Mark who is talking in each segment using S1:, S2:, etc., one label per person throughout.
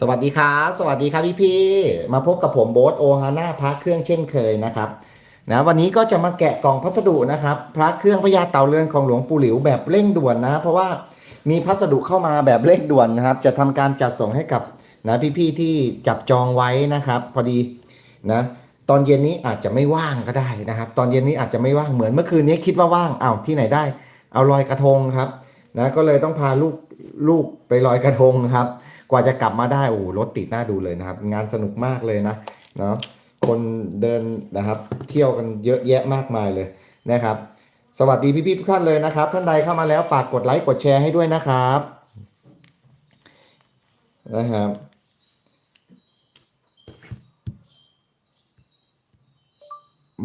S1: สวัสดีครับ สวัสดีครับพี่พี่ๆมาพบกับผมโบ๊ทโอฮาน่าพระเครื่องเช่นเคยนะครับนะวันนี้ก็จะมาแกะกล่องพัสดุนะครับ พระเครื่องพญาเต่าเรือนของหลวงปู่หลิวแบบเร่งด่วนนะ เพราะว่ามีพัสดุเข้ามาแบบเร่งด่วนนะครับ จะทำการจัดส่งให้กับนะพี่พี่ๆที่จับจองไว้นะครับ พอดีนะตอนเย็นนี้อาจจะไม่ว่างก็ได้นะครับ ตอนเย็นนี้อาจจะไม่ว่างเหมือนเมื่อคืนนี้คิดว่าว่างเอ้าที่ไหนได้ เอาลอยกระทงครับนะก็เลยต้องพาลูกลูกไปลอยกระทงครับ กว่าจะกลับมาได้โอ้รถติดน้าดูเลยนะครับ งานสนุกมากเลยนะเนาะคนเดินนะครับ เที่ยวกันเยอะแยะมากมายเลยนะครับ สวัสดีพี่ๆทุกท่านเลยนะครับ ท่านใดเข้ามาแล้วฝากกดไลค์กดแชร์ให้ด้วยนะครับนะครับ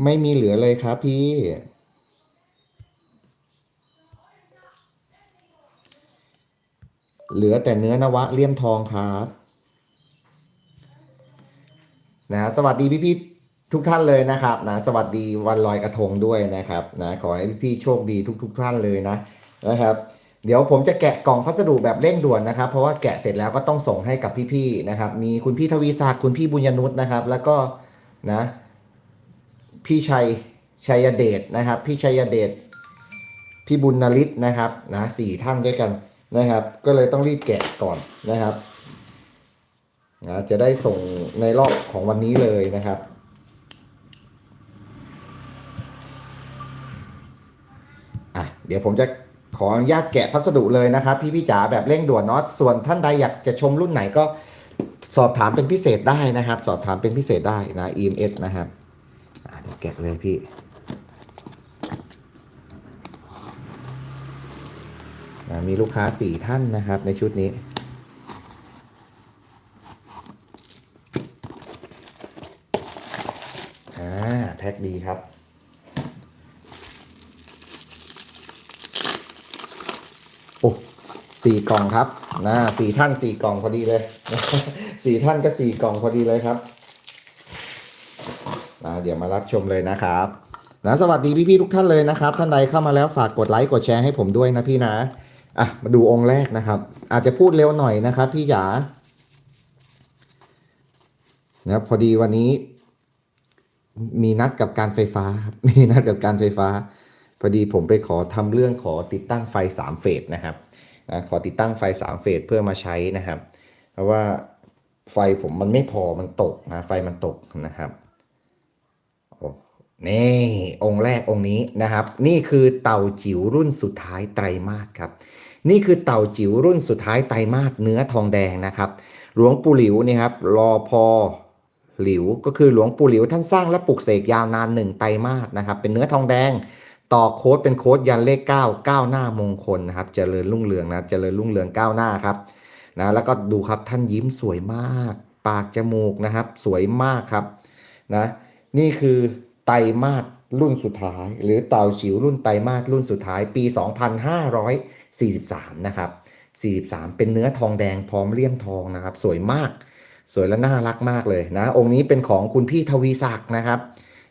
S1: ไม่มีเหลือเลยครับพี่ เหลือแต่เนื้อนวะเลี่ยมทองครับนะสวัสดีพี่ๆทุกท่านเลยนะครับนะสวัสดีวันลอยกระทงด้วยนะครับนะขอให้พี่ๆโชคดีทุกๆท่านเลยนะนะครับ เดี๋ยวผมจะแกะกล่องพัสดุแบบเร่งด่วนนะครับ เพราะว่าแกะเสร็จแล้วก็ต้องส่งให้กับพี่ๆนะครับ มีคุณพี่ทวีศักดิ์คุณพี่บุญยนุษนะครับ แล้วก็นะพี่ชัยชัยเดชนะครับ พี่ชัยเดชพี่บุญนริศนะครับนะสี่ท่านด้วยกัน นะครับ ก็เลยต้องรีบแกะก่อนนะครับนะจะได้ส่งในรอบของวันนี้เลยนะครับ อะ เดี๋ยวผมจะขออนุญาตแกะพัสดุเลยนะครับ พี่พี่จ๋าแบบเร่งด่วนเนาะส่วนท่านใดอยากจะชมรุ่นไหนก็สอบถามเป็นพิเศษได้นะครับ สอบถามเป็นพิเศษได้นะ EMS นะครับ อะเดี๋ยวแกะเลยพี่ อะ มีลูกค้าสี่ท่านนะครับในชุดนี้ แพ็คดีครับ โอ้สี่กล่องครับนะสี่ท่านสี่กล่องพอดีเลยสี่ท่านก็สี่กล่องพอดีเลยครับนะเดี๋ยวมารับชมเลยนะครับนะสวัสดีพี่ๆทุกท่านเลยนะครับ ท่านใดเข้ามาแล้วฝากกดไลค์กดแชร์ให้ผมด้วยนะพี่นะ อะมาดูองค์แรกนะครับ อาจจะพูดเร็วหน่อยนะครับ พี่จ๋านะพอดีวันนี้ มีนัดกับการไฟฟ้าครับมีนัดกับการไฟฟ้า พอดีผมไปขอทำเรื่องขอติดตั้งไฟสามเฟสนะครับนะขอติดตั้งไฟสามเฟสเพื่อมาใช้นะครับ เพราะว่าไฟผมมันไม่พอมันตกนะไฟมันตกนะครับ นี่องค์แรกองค์นี้นะครับ นี่คือเต่าจิ๋วรุ่นสุดท้ายไตรมาสครับ นี่คือเต่าจิ๋วรุ่นสุดท้ายไตรมาสเนื้อทองแดงนะครับ หลวงปู่หลิวนี่ครับรอพอหลิวก็คือหลวงปู่หลิวท่านสร้างและปลุกเสกยาวนานหนึ่งไตรมาสนะครับ เป็นเนื้อทองแดงต่อโค้ดเป็นโค้ดยันเลข 9 9 หน้ามงคลนะครับเจริญรุ่งเรืองนะเจริญรุ่งเรืองก้าวหน้าครับนะแล้วก็ดูครับท่านยิ้มสวยมาก ปากจมูกนะครับ สวยมากครับนะนี่คือ ไตรมาสรุ่นสุดท้าย หรือเต่าจิ๋วรุ่นไตรมาสรุ่นสุดท้ายปี 2543 นะครับ 43 เป็นเนื้อทองแดงพร้อมเลี่ยมทองนะครับ สวยมาก สวยและน่ารักมากเลยนะ องค์นี้เป็นของคุณพี่ทวีศักดิ์นะครับ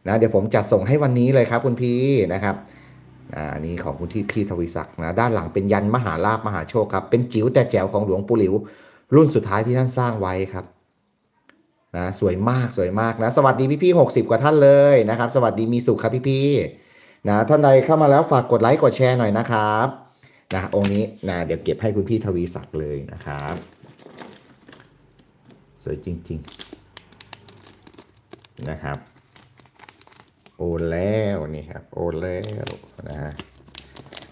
S1: นะเดี๋ยวผมจัดส่งให้วันนี้เลยครับคุณพี่นะครับอ่าอันนี้ของคุณที่พี่ทวีศักดิ์นะด้านหลังเป็นยันมหาลาภมหาโชคครับเป็นจิ๋วแต่แจ๋วของหลวงปู่หลิว รุ่นสุดท้ายที่ท่านสร้างไว้ครับ นะสวยมากสวยมากนะสวัสดีพี่พี่หกสิบกว่าท่านเลยนะครับ สวัสดีมีสุขครับพี่พี่นะท่านใดเข้ามาแล้วฝากกดไลค์กดแชร์หน่อยนะครับนะองค์นี้นะเดี๋ยวเก็บให้คุณพี่ทวีศักดิ์เลยนะครับ สวยจริง ๆ นะครับ โอนแล้วนี่ครับ โอนแล้วนะ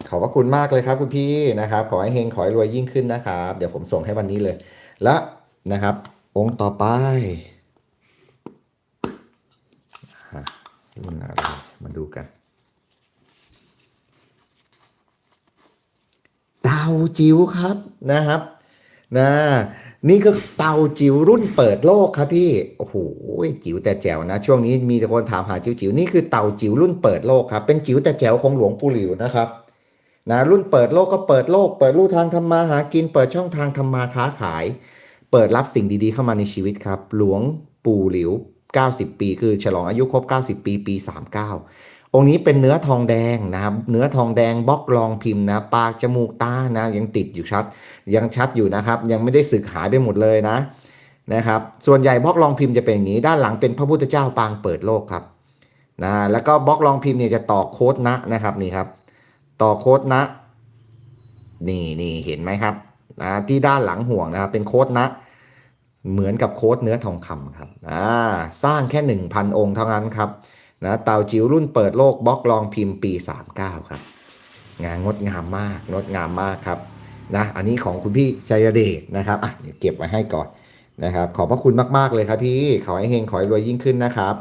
S1: ขอบพระคุณมากเลยครับคุณพี่นะครับ ขอให้เฮงขอให้รวยยิ่งขึ้นนะครับ เดี๋ยวผมส่งให้วันนี้เลย และนะครับ องค์ต่อไปฮะรุ่นอะไรมาดูกัน เต่าจิ๋วครับนะครับนะนี่ก็เต่าจิ๋วรุ่นเปิดโลกครับพี่โอ้โหจิ๋วแต่แจ๋วนะ ช่วงนี้มีแต่คนถามหาจิ๋วจิ๋วนี่คือเต่าจิ๋วรุ่นเปิดโลกครับ เป็นจิ๋วแต่แจ๋วของหลวงปู่หลิวนะครับนะรุ่นเปิดโลกก็เปิดโลก เปิดลู่ทางทำมาหากิน เปิดช่องทางทำมาค้าขาย เปิดรับสิ่งดีๆเข้ามาในชีวิตครับ หลวงปู่หลิว 90 ปี คือฉลองอายุครบ 90 ปี ปี 39 องค์นี้เป็นเนื้อทองแดงนะครับ เนื้อทองแดงบล็อกรองพิมพ์นะ ปากจมูกตานะ ยังติดอยู่ชัด ยังชัดอยู่นะครับ ยังไม่ได้สึกหายไปหมดเลยนะ นะครับ ส่วนใหญ่บล็อกรองพิมพ์จะเป็นอย่างนี้ ด้านหลังเป็นพระพุทธเจ้าปางเปิดโลกครับ นะ แล้วก็บล็อกรองพิมพ์เนี่ยจะต่อโค้ดนะนะครับนี่ครับ ต่อโค้ดนะ นี่นี่เห็นไหมครับ นะที่ด้านหลังห่วงนะครับเป็นโค้ดนะ เหมือนกับโค้ดเนื้อทองคำครับอ่าสร้างแค่ 1,000 องค์เท่านั้นครับนะเต่าจิ๋วรุ่นเปิดโลกบล็อกรองพิมพ์ปี 39 ครับ งานงดงามมากงดงามมากครับนะอันนี้ของคุณพี่ชัยเดชนะครับอะเดี๋ยวเก็บไว้ให้ก่อนนะครับ ขอบพระคุณมาก ๆ เลยครับพี่ขอให้เฮงขอให้รวยยิ่งขึ้นนะครับ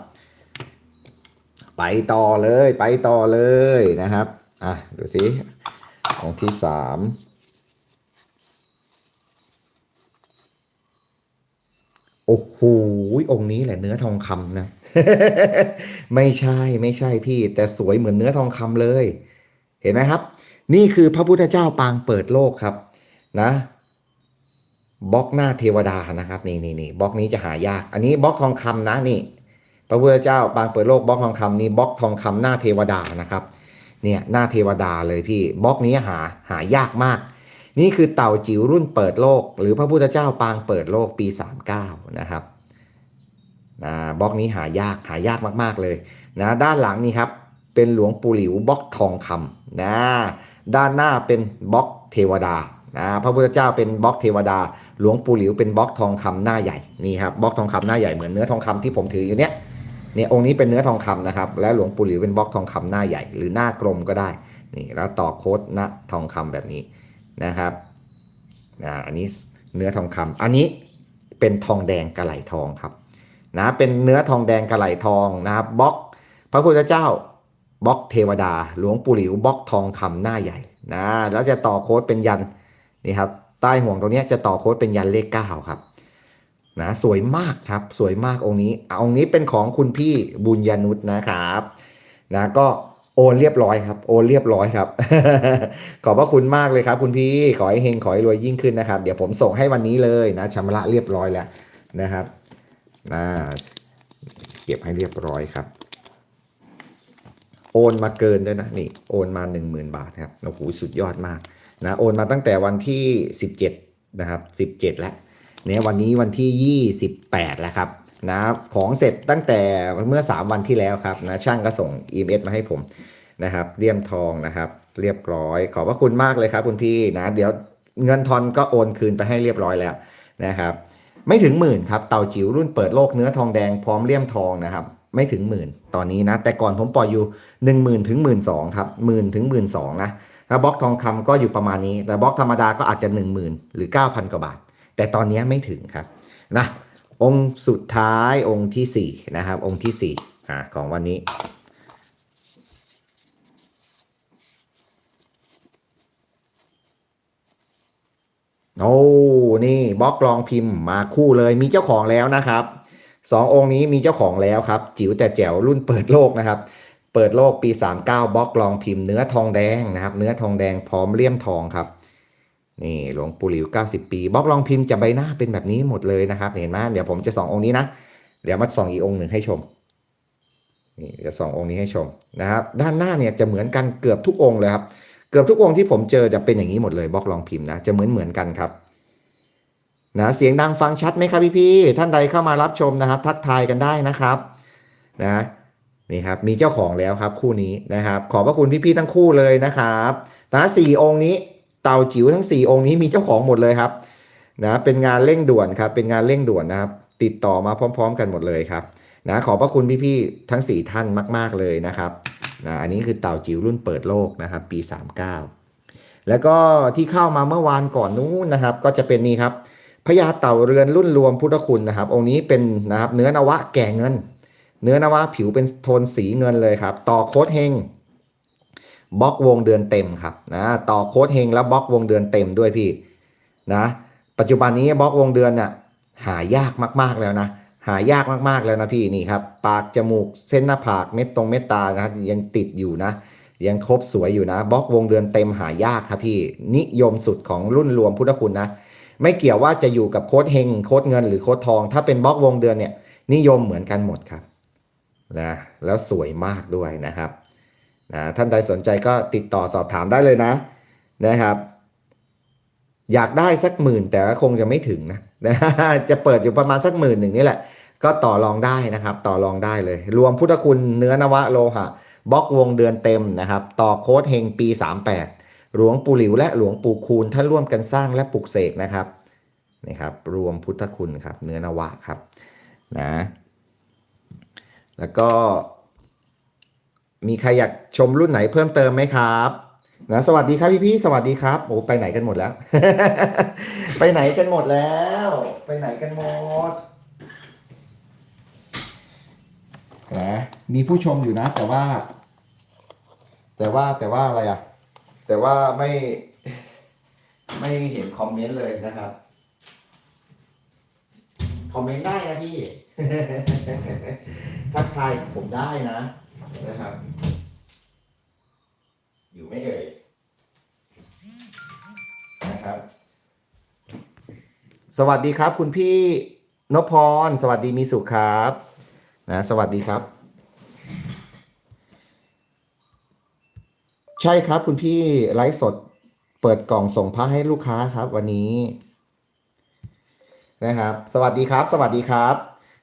S1: ไปต่อเลยไปต่อเลยนะครับอะดูสิของที่สาม โอ้โหองค์นี้แหละเนื้อทองคำนะ ไม่ใช่ไม่ใช่พี่ แต่สวยเหมือนเนื้อทองคำเลย เห็นไหมครับ นี่คือพระพุทธเจ้าปางเปิดโลกครับ นะบล็อกหน้าเทวดานะครับ นี่นี่นี่บล็อกนี้จะหายาก อันนี้บล็อกทองคำนะนี่ พระพุทธเจ้าปางเปิดโลกบล็อกทองคำนี่บล็อกทองคำหน้าเทวดานะครับ เนี่ยหน้าเทวดาเลยพี่บล็อกนี้หาหายากมาก นี่คือเต่าจิ๋วรุ่นเปิดโลก หรือพระพุทธเจ้าปางเปิดโลกปี 39 นะครับนะบล็อกนี้หายากหายากมาก ๆเลยนะด้านหลังนี่ครับเป็นหลวงปู่หลิวบล็อกทองคำนะด้านหน้าเป็นบล็อกเทวดานะพระพุทธเจ้าเป็นบล็อกเทวดา หลวงปู่หลิวเป็นบล็อกทองคำหน้าใหญ่นี่ครับบล็อกทองคำหน้าใหญ่เหมือนเนื้อทองคำที่ผมถืออยู่เนี้ยเนี่ยองค์นี้เป็นเนื้อทองคำนะครับ และหลวงปู่หลิวเป็นบล็อกทองคำหน้าใหญ่ หรือหน้ากลมก็ได้นี่แล้วต่อโค้ดณทองคำแบบนี้ นะครับนะอันนี้เนื้อทองคำอันนี้เป็นทองแดงกระไหลทองครับนะเป็นเนื้อทองแดงกระไหลทองนะครับบล็อกพระพุทธเจ้าบล็อกเทวดา หลวงปู่หลิวบล็อกทองคำหน้าใหญ่นะแล้วจะต่อโค้ดเป็นยันนี่ครับใต้ห่วงตรงนี้จะต่อโค้ดเป็นยันเลขเก้าครับนะสวยมากครับสวยมากองค์นี้อะองค์นี้เป็นของคุณพี่บุญญานุษนะครับนะก็ โอนเรียบร้อยครับ โอนเรียบร้อยครับ ขอบพระคุณมากเลยครับ คุณพี่ ขอให้เฮงขอให้รวยยิ่งขึ้นนะครับ เดี๋ยวผมส่งให้วันนี้เลยนะชำระเรียบร้อยแล้วนะครับนะเก็บให้เรียบร้อยครับ โอนมาเกินด้วยนะนี่โอนมา 10,000 บาทครับโอ้โหสุดยอดมากนะโอนมาตั้งแต่วันที่ 17 นะครับ 17 แล้วเนี่ยวันนี้วันที่ 28 แล้วครับ นะครับของเสร็จตั้งแต่เมื่อ 3 วันที่แล้วครับนะช่างก็ส่ง EMS มาให้ผมนะครับเลี่ยมทองนะครับ เรียบร้อย ขอบพระคุณมากเลยครับคุณพี่นะ เดี๋ยวเงินทอนก็โอนคืนไปให้เรียบร้อยแล้วนะครับ ไม่ถึงหมื่นครับเต่าจิ๋วรุ่นเปิดโลกเนื้อทองแดงพร้อมเลี่ยมทองนะครับ ไม่ถึงหมื่นตอนนี้นะ แต่ก่อนผมปล่อยอยู่หนึ่งหมื่นถึงหมื่นสองครับหมื่นถึงหมื่นสองนะถ้าบล็อกทองคำก็อยู่ประมาณนี้ แต่บล็อกธรรมดาก็อาจจะหนึ่งหมื่นหรือเก้าพันกว่าบาท แต่ตอนนี้ไม่ถึงครับนะ องค์สุดท้ายองค์ที่สี่นะครับ องค์ที่สี่ของวันนี้ โอ้นี่บล็อกรองพิมพ์มาคู่เลยมีเจ้าของแล้วนะครับสององค์นี้มีเจ้าของแล้วครับ จิ๋วแต่แจ๋วรุ่นเปิดโลกนะครับ เปิดโลกปี 39บล็อกรองพิมพ์เนื้อทองแดงนะครับ เนื้อทองแดงพร้อมเลี่ยมทองครับ นี่หลวงปู่หลิว 90 ปีบล็อกรองพิมพ์จะใบหน้าเป็นแบบนี้หมดเลยนะครับ เห็นไหมเดี๋ยวผมจะส่ององค์นี้นะ เดี๋ยวมาส่องอีกองค์หนึ่งให้ชมนี่จะส่ององค์นี้ให้ชมนะครับ ด้านหน้าเนี่ยจะเหมือนกันเกือบทุกองค์เลยครับ เกือบทุกองค์ที่ผมเจอจะเป็นอย่างนี้หมดเลยบล็อกรองพิมพ์นะจะเหมือนเหมือนกันครับนะเสียงดังฟังชัดไหมครับพี่ๆท่านใดเข้ามารับชมนะครับ ทักทายกันได้นะครับนะนี่ครับมีเจ้าของแล้วครับคู่นี้นะครับ ขอบพระคุณพี่ๆทั้งคู่เลยนะครับนะสี่องค์นี้ เต่าจิ๋วทั้งสี่องค์นี้มีเจ้าของหมดเลยครับนะเป็นงานเร่งด่วนครับ เป็นงานเร่งด่วนนะครับ ติดต่อมาพร้อม ๆ กันหมดเลยครับนะขอบพระคุณพี่ๆทั้งสี่ท่านมาก ๆเลยนะครับนะอันนี้คือเต่าจิ๋วรุ่นเปิดโลกนะครับ ปี 39 แล้วก็ที่เข้ามาเมื่อวานก่อนนู้นนะครับ ก็จะเป็นนี่ครับพญาเต่าเรือนรุ่นรวมพุทธคุณนะครับ องค์นี้เป็นนะครับเนื้อนวะแก่เงิน เนื้อนวะผิวเป็นโทนสีเงินเลยครับ ต่อโค้ดเฮง บล็อกวงเดือนเต็มครับนะต่อโค้ดเฮงแล้วบล็อกวงเดือนเต็มด้วยพี่นะปัจจุบันนี้บล็อกวงเดือนน่ะหายากมากๆแล้วนะหายากมากๆแล้วนะพี่นี่ครับปากจมูกเส้นหน้าผากเม็ดตรงเม็ดตานะยังติดอยู่นะยังครบสวยอยู่นะบล็อกวงเดือนเต็มหายากครับพี่นิยมสุดของรุ่นรวมพุทธคุณนะไม่เกี่ยวว่าจะอยู่กับโค้ดเฮงโค้ดเงินหรือโค้ดทอง ถ้าเป็นบล็อกวงเดือนเนี่ยนิยมเหมือนกันหมดครับนะแล้วสวยมากด้วยนะครับ นะท่านใดสนใจก็ติดต่อสอบถามได้เลยนะนะครับ อยากได้สักหมื่นแต่ก็คงจะไม่ถึงนะนะจะเปิดอยู่ประมาณสักหมื่นหนึ่งนี่แหละ ก็ต่อรองได้นะครับ ต่อรองได้เลย รวมพุทธคุณเนื้อนวะโลหะบล็อกวงเดือนเต็มนะครับ ต่อโค้ดเฮงปี 38 หลวงปู่หลิวและหลวงปู่คูณท่านร่วมกันสร้างและปลุกเสกนะครับนี่ครับ รวมพุทธคุณครับ เนื้อนวะครับนะแล้วก็ มีใครอยากชมรุ่นไหนเพิ่มเติมไหมครับนะสวัสดีครับพี่พี่ๆสวัสดีครับโอ้ไปไหนกันหมดแล้ว ไปไหนกันหมดแล้ว ไปไหนกันหมดนะมีผู้ชมอยู่นะ แต่ว่า แต่ว่าแต่ว่าอะไรอะแต่ว่าไม่ไม่เห็นคอมเมนต์เลยนะครับ คอมเมนต์ได้นะพี่ ทักทายผมได้นะ นะครับ อยู่ไม่เอ่ยนะครับ สวัสดีครับ คุณพี่นพพร สวัสดีมีสุขครับนะสวัสดีครับ ใช่ครับคุณพี่ไลฟ์สดเปิดกล่องส่งพระให้ลูกค้าครับ วันนี้นะครับ สวัสดีครับ สวัสดีครับ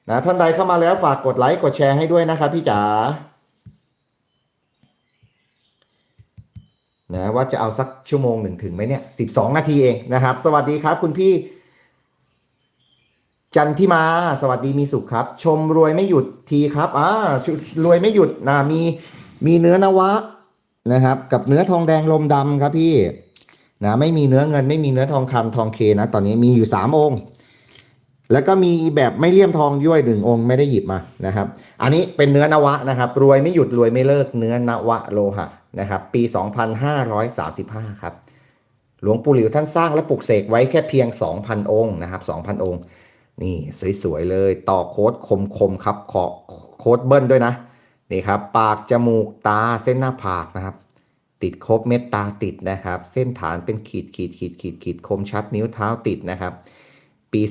S1: นะท่านใดเข้ามาแล้วฝากกดไลค์กดแชร์ให้ด้วยนะครับพี่จ๋า นะว่าจะเอาสักชั่วโมงหนึ่งถึงไหมเนี่ยสิบสองนาทีเองนะครับ สวัสดีครับคุณพี่ จันทิมา สวัสดีมีสุขครับ ชมรวยไม่หยุดทีครับอ่ารวยไม่หยุดนะมีมีเนื้อนวะนะครับ กับเนื้อทองแดงลมดำครับพี่นะไม่มีเนื้อเงินไม่มีเนื้อทองคำทองเคนะ ตอนนี้มีอยู่สามองค์ แล้วก็มีแบบไม่เลี่ยมทองย้วยหนึ่งองค์ไม่ได้หยิบมานะครับ อันนี้เป็นเนื้อนวะนะครับ รวยไม่หยุดรวยไม่เลิกเนื้อนวะโลหะนะครับ ปี 2535 ครับ หลวงปู่หลิวท่านสร้างและปลุกเสกไว้แค่เพียง 2,000 องค์นะครับ 2,000 องค์ นี่สวยๆเลยต่อโค้ดคมๆครับขอโค้ดเบิ้ลด้วยนะนี่ครับ ปากจมูกตาเส้นหน้าผากนะครับ ติดครบเม็ดตาติดนะครับ เส้นฐานเป็นขีดขีดขีดขีดขีดคมชัดนิ้วเท้าติดนะครับ ปี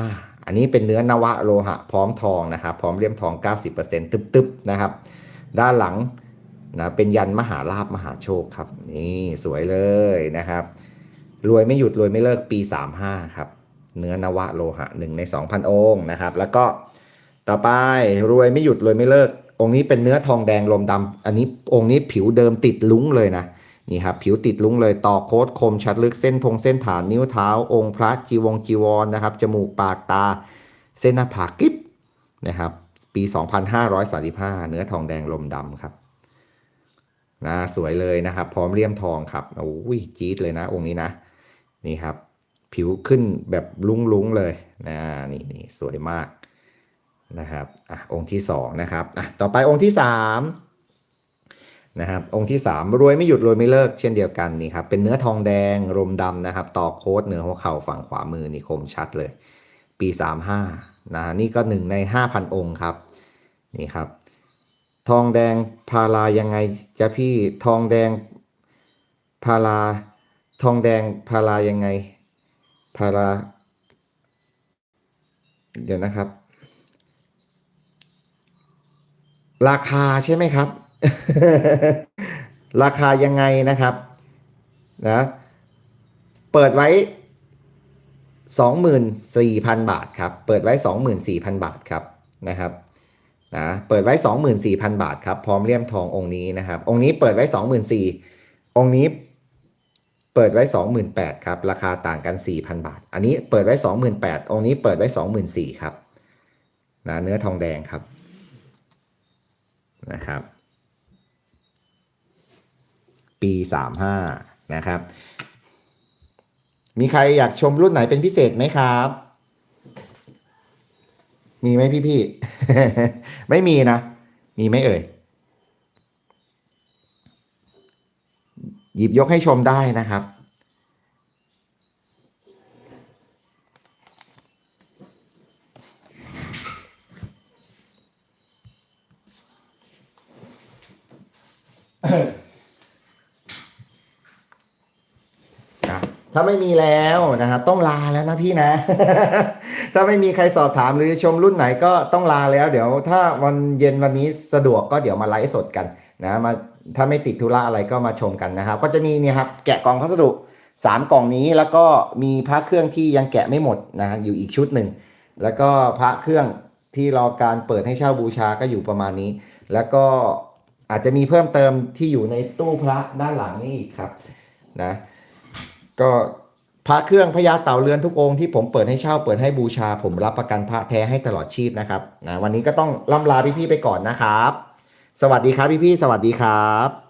S1: 35 อันนี้เป็นเนื้อนวะโลหะ พร้อมทองนะครับพร้อมเลี่ยมทอง 90%ตึบๆนะครับ ด้านหลังนะเป็นยันมหาลาบมหาโชคครับ นี่สวยเลยนะครับ รวยไม่หยุดรวยไม่เลิกปี 35 ครับ เนื้อนวะโลหะหนึ่งใน 2,000 องค์นะครับ แล้วก็ต่อไปรวยไม่หยุดรวยไม่เลิก องค์นี้เป็นเนื้อทองแดงลมดำอันนี้องค์นี้ผิวเดิมติดลุ้งเลยนะ นี่ครับผิวติดลุ้งเลยต่อโค้ดคมชัดลึกเส้นทงเส้นฐานนิ้วเท้า องค์พระจีวงจีวรนะครับ จมูกปากตา เส้นหน้าผากกริบนะครับ ปี 2535 เนื้อทองแดงลมดำครับนะสวยเลยนะครับ พร้อมเลี่ยมทองครับโอ้ยจี๊ดเลยนะ องค์นี้นะ นี่ครับ ผิวขึ้นแบบลุ้งๆเลยนะนี่นี่สวยมากนะครับอะองค์ที่สองนะครับอะต่อไปองค์ที่สาม นะครับองค์ที่สามรวยไม่หยุดรวยไม่เลิกเช่นเดียวกันนี่ครับเป็นเนื้อทองแดงรมดำนะครับต่อโค้ดเหนือหัวเข่าฝั่งขวามือนี่คมชัดเลย ปีสามห้านะนี่ก็หนึ่งในห้าพันองค์ครับนี่ครับ ทองแดงพารายังไงจะพี่ทองแดงพาราทองแดงพารายังไงพาราเดี๋ยวนะครับ ราคาใช่ไหมครับ ราคายังไงนะครับนะเปิดไว้สองหมื่นสี่พันบาทครับ เปิดไว้สองหมื่นสี่พันบาทครับนะครับนะเปิดไว้สองหมื่นสี่พันบาทครับ พร้อมเลี่ยมทององค์นี้นะครับ องค์นี้เปิดไว้สองหมื่นสี่องค์นี้เปิดไว้ 28,000ครับ ราคาต่างกัน 4,000 บาท อันนี้เปิดไว้ 28,000องค์นี้เปิดไว้ 24,000ครับนะเนื้อทองแดงครับนะครับ ปี 35 นะครับ มีใครอยากชมรุ่นไหนเป็นพิเศษไหมครับ มีไหมพี่ๆไม่มีนะ มีไหมเอ่ย หยิบยกให้ชมได้นะครับ นะ ถ้าไม่มีแล้วนะครับต้องลาแล้วนะพี่นะ ถ้าไม่มีใครสอบถามหรือชมรุ่นไหนก็ต้องลาแล้ว เดี๋ยว ถ้าวันเย็นวันนี้สะดวกก็เดี๋ยวมาไลฟ์สดกันนะมาถ้าไม่ติดธุระอะไรก็มาชมกันนะครับ ก็จะมีเนี่ยครับแกะกล่องพัสดุสามกล่องนี้แล้วก็มีพระเครื่องที่ยังแกะไม่หมดนะอยู่อีกชุดหนึ่งแล้วก็พระเครื่องที่รอการเปิดให้เช่าบูชาก็อยู่ประมาณนี้ แล้วก็อาจจะมีเพิ่มเติมที่อยู่ในตู้พระด้านหลังนี่อีกครับนะ ก็พระเครื่องพญาเต่าเรือนทุกองค์ที่ผมเปิดให้เช่าเปิดให้บูชา ผมรับประกันพระแท้ให้ตลอดชีพนะครับนะวันนี้ก็ต้องล่ำลาพี่ๆไปก่อนนะครับ สวัสดีครับพี่ๆสวัสดีครับ